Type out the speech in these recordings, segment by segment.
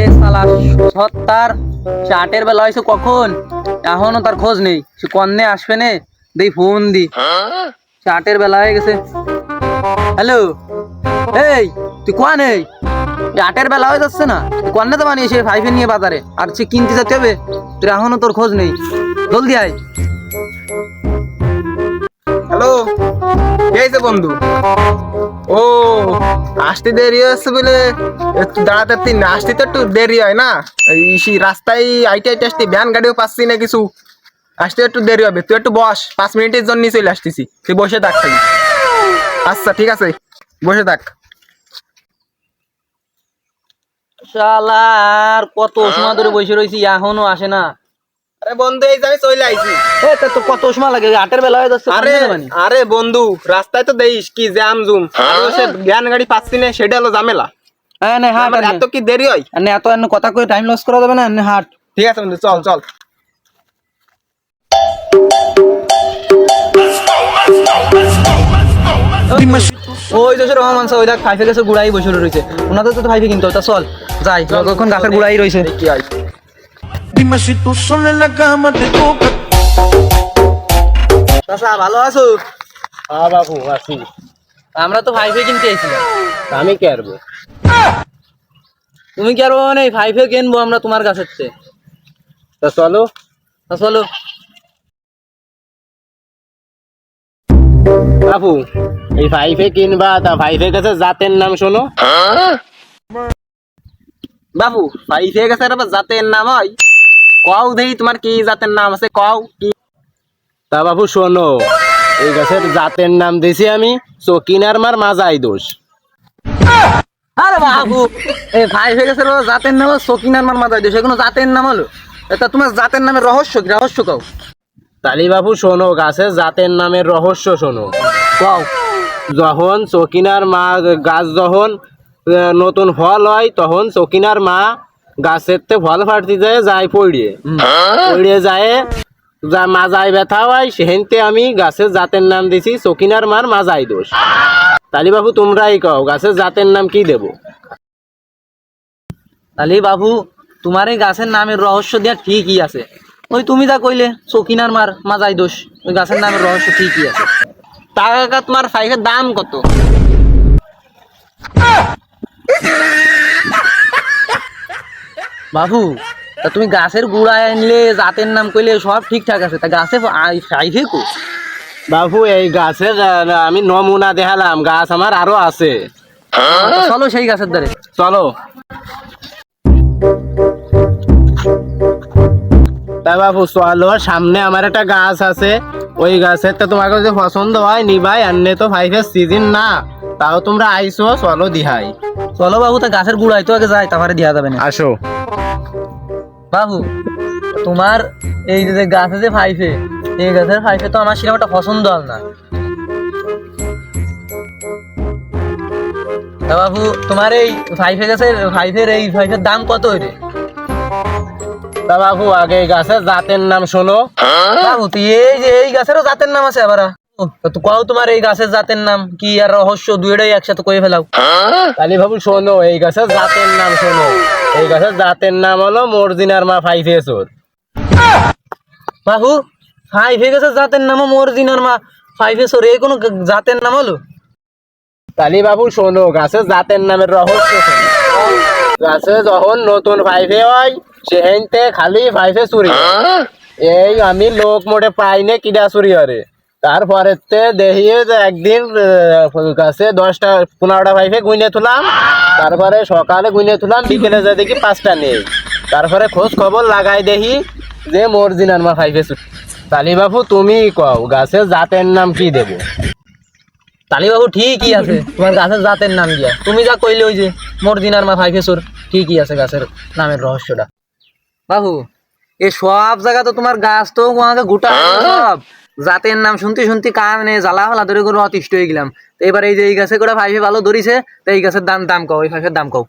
এ শালা সত্তার চাটের বেলা হয়েছে কখন? এখনও তার খোঁজ নেই। সে কন্যে আসবে নে? দেই ফোন দি। চাটের বেলা হয়ে গেছে। হ্যালো? এই, তুই কোয়া নেই? চাটের বেলা হয়ে যাচ্ছে না। কন্যা তো বানিয়েছে ফাইভে নিয়ে বাজারে। আর সে কিনতে যেতে হবে। তুই এখনও তোর খোঁজ নেই। জলদি আয়। হ্যালো? কে বন্ধু। ও আসতে দেরি হচ্ছে বলে একটু দাঁড়াতে না। আসতে তো একটু দেরি হয় না। এই রাস্তায় আইটে আইটে আসতে ভ্যান গাড়িও পাচ্ছি না কিছু। আসতে একটু দেরি হবে। তুই একটু বস। পাঁচ মিনিটের জন্য চলে আসতেছি। তুই বসে থাক আচ্ছা ঠিক আছে। বসে থাক। শালা, আর কত সময় ধরে বসে রয়েছি, এখনও আসে না। আরে বন্ধু এই যে আমি চলে আইছি। এ তা তো কত সময় লাগে? আটের বেলা হয়ে যাচ্ছে আরে কন্যা তো বানিয়ে। আরে বন্ধু রাস্তায় তো দেখিস কি জ্যাম জুম। আর সে ভ্যান গাড়ি পাচ্ছি না সেটা হলো ঝামেলা। হ্যাঁ না হাট এত কি দেরি হয়? আর এত কথা কই টাইম লস করা যাবে না হাট। ঠিক আছে বন্ধু চল চল। ওই যে রহমান স্যার ওই দেখ ফাইফে গেছে গুড়াই বসে রয়েছে। ওনাদের তো ফাইফে কিনতে তা চল যাই। যতক্ষণ গাছের গুড়াই রয়েছে। কি হয় Dime si tú sola en la cama te toca. ভালো আছো? হ্যাঁ বাবু আসি আমরা তো ফাইফে কিনতে এসেছিলাম। আমি কি আরবো? তুমি কি আর নেই ফাইফে কিনবো আমরা তোমার তা চলো। তা চলো। বাবু এই ফাইভে কিনবা তা ফাইভের কাছে জাতের নাম শোনো। বাবু ফাইভের কাছে আবার জাতের নাম হয়। কও দেই তোমার কি জাতের নাম আছে কও কি? তা বাবু শোনো এই গাছের জাতের নাম দিছি আমি চকিনার মার মাজাই দোষ। আরে বাবু এই ফাইফে গেছে জাতের নাম হলো সকিনার মার মাথায় দোষ কোনো জাতের নাম হলো? এটা তোমার জাতের নামের রহস্য কি রহস্য কাও? তালি বাবু শোনো গাছের জাতের নামের রহস্য শোনো। কাও। যখন চকিনার মা গাছ যখন নতুন ফল হয় তখন চকিনার মা গাছের তে ফল ফাটতে যায় যায় পড়িয়ে পড়িয়ে যায় যা মাজায় ব্যথা হয় সেহেনতে আমি গাছের জাতের নাম দিছি চকিনার মার মাজাই দোষ। তালি বাবু তোমরাই কও গাছের জাতের নাম কি দেব? তালি বাবু তোমার এই গাছের নামের রহস্য দেওয়া ঠিকই আছে? ওই তুমি যা কইলে সকিনার মার মাজাই দোষ ওই গাছের নামের রহস্য ঠিকই আছে? টাকা তোমার ফাইফের দাম কত? বাবু তা তুমি গাছের গুড়ায় আনলে জাতের নাম কইলে সব ঠিকঠাক আছে তা গাছে ফাইফে কো? বাবু এই গাছের আমি নমুনা দেখালাম গাছ আমার আরও আছে। চলো সেই গাছের দ্বারে চলো। তা বাবু চলো সামনে আমার একটা গাছ আছে। ওই গাছের তো তোমাকে যদি পছন্দ হয় নিবাই আনলে তো ফাইভের সিজন না। তাও তোমরা আইসো চলো দিহাই। চলো বাবু তা গাছের গুড়াই তো আগে যাই তারপরে দেওয়া যাবে না। আসো। বাবু তোমার এই যে গাছে যে ফাইফে এই গাছের ফাইফে তো আমার সেরকম একটা পছন্দ হল না। বাবু তোমার এই ফাইফে গাছের ফাইফের এই ফাইফের দাম কত রে বাবু আগে এই গাছের জাতের নাম শোনো। বাবু তুই এই যে এই গাছেরও জাতের নাম আছে আবার। তো কও তোমার এই গাছের জাতের নাম কি আর রহস্য দুইটাই একসাথে কয়ে ফেলাও। তালি বাবু শোনো এই গাছের জাতের নাম শোনো। এই গাছের জাতের নাম হলো মর্জিনার মা ফাইভে চোর বাবু ফাইফে গাছের জাতের নামও মর্জিনার মা ফাইফে সর এই কোনো জাতের নাম হলো? তালি বাবু শোনো গাছের জাতের নামের রহস্য গাছে যখন নতুন ফাইভে হয়, সেহেনতে খালি ফাইভে চুরি। এই আমি লোক মোটে পাই না কিডা চুরি হরে। তারপরে দেখিয়ে একদিন গাছে দশটা, পনেরোটা ফাইভে গুনে তুলাম। তারপরে সকালে গুনে তুলাম বিকেলে যা দেখি পাঁচটা নেই। তারপরে খোঁজ খবর লাগাই দেখি যে মর্জিনার মা ফাইভে চুরি তালি বাবু, তুমি কও গাছের জাতের নাম কি দেবো? তালি বাবু, ঠিকই আছে। তোমার গাছের জাতের নাম দিয়া। তুমি যা কইলে ওই যে মর্দিনার মা ফাইফেসর ঠিকই আছে গাছের নামের রহস্যটা। বাবু, এ সব জায়গা তো তোমার গাছ তো আমাকে গোটা সব। জাতের নাম শুনতে শুনতে কানে জ্বালা ফালা ধরে করে অতিষ্ঠ হয়ে গেলাম। তো এবার এই যে এই গাছে করে ফাইফে ভালো ধরিছে তো এই গাছের দাম দাম কও এই ফাইফের দাম কও।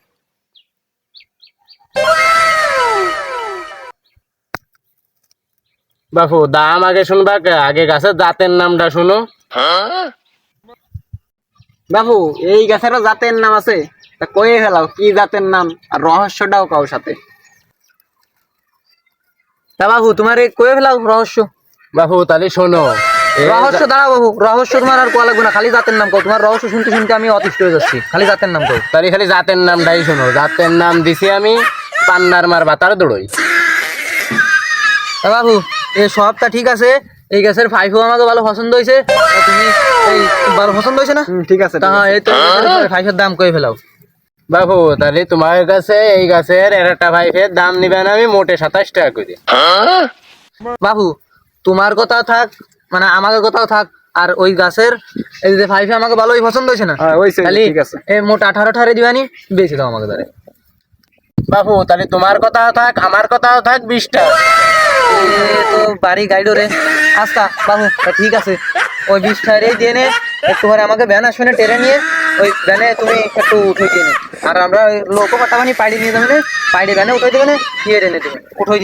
বাপু দাম আগে শুনবা আগে গাছের জাতের নামটা শুনো। বাপু এই গাছেরও জাতের নাম আছে? তা কয়ে ফেলাও কি জাতের নাম? আর রহস্যটাও কাও সাথে। তা বাবু তোমার এই কয়ে ফেলাও রহস্য। বাবু তাহলে শোনো। রহস্য দাঁড়া বাবু রহস্য তোমার আর কোয়া লাগবে না খালি জাতের নাম কও। তোমার রহস্য শুনতে শুনতে আমি অতিষ্ঠ হয়ে যাচ্ছি। খালি জাতের নাম কও। তাহলে খালি জাতের নাম নামটাই শোনো। জাতের নাম দিছি আমি পান্নার মার বাতার দড়ই। বাবু এই সবটা ঠিক আছে? এই গাছের ফাইফও আমাকে ভালো পছন্দ হয়েছে। তুমি এই ভালো পছন্দ হয়েছে না? ঠিক আছে তা এই তো ফাইফের দাম কই ফেলাও। বাবু তাহলে তোমার কাছে এই গাছের একটা পাইপের দাম নিবেন আমি মোটে সাতাশ টাকা করে। বাবু তোমার কথা থাক মানে আমাকে কথাও থাক আর ওই গাছের এই যে ফাইফে আমাকে ভালোই পছন্দ হয়েছে না? হ্যাঁ, তাহলে ঠিক আছে। এই মোট আঠারো ঠারে দিবানি বেশি দাও আমাকে তাহলে। বাবু তাহলে তোমার কথা থাক আমার কথাও থাক বিশ টাকা তো বাড়ি গাইডোরে আস্তা বাবু ঠিক আছে। ওই বিশ টায়ারেই দিয়ে নে একটু পরে আমাকে ব্যান আসবে না ট্রেনে নিয়ে ওই ব্যানে তুমি একটু উঠে দিয়ে নে। আর আমরা লোকও কথা পাঠাবানি পাইডি নিয়ে যাবে না পাইডি ভ্যানে উঠে দেবে না দিয়ে দেবে। উঠে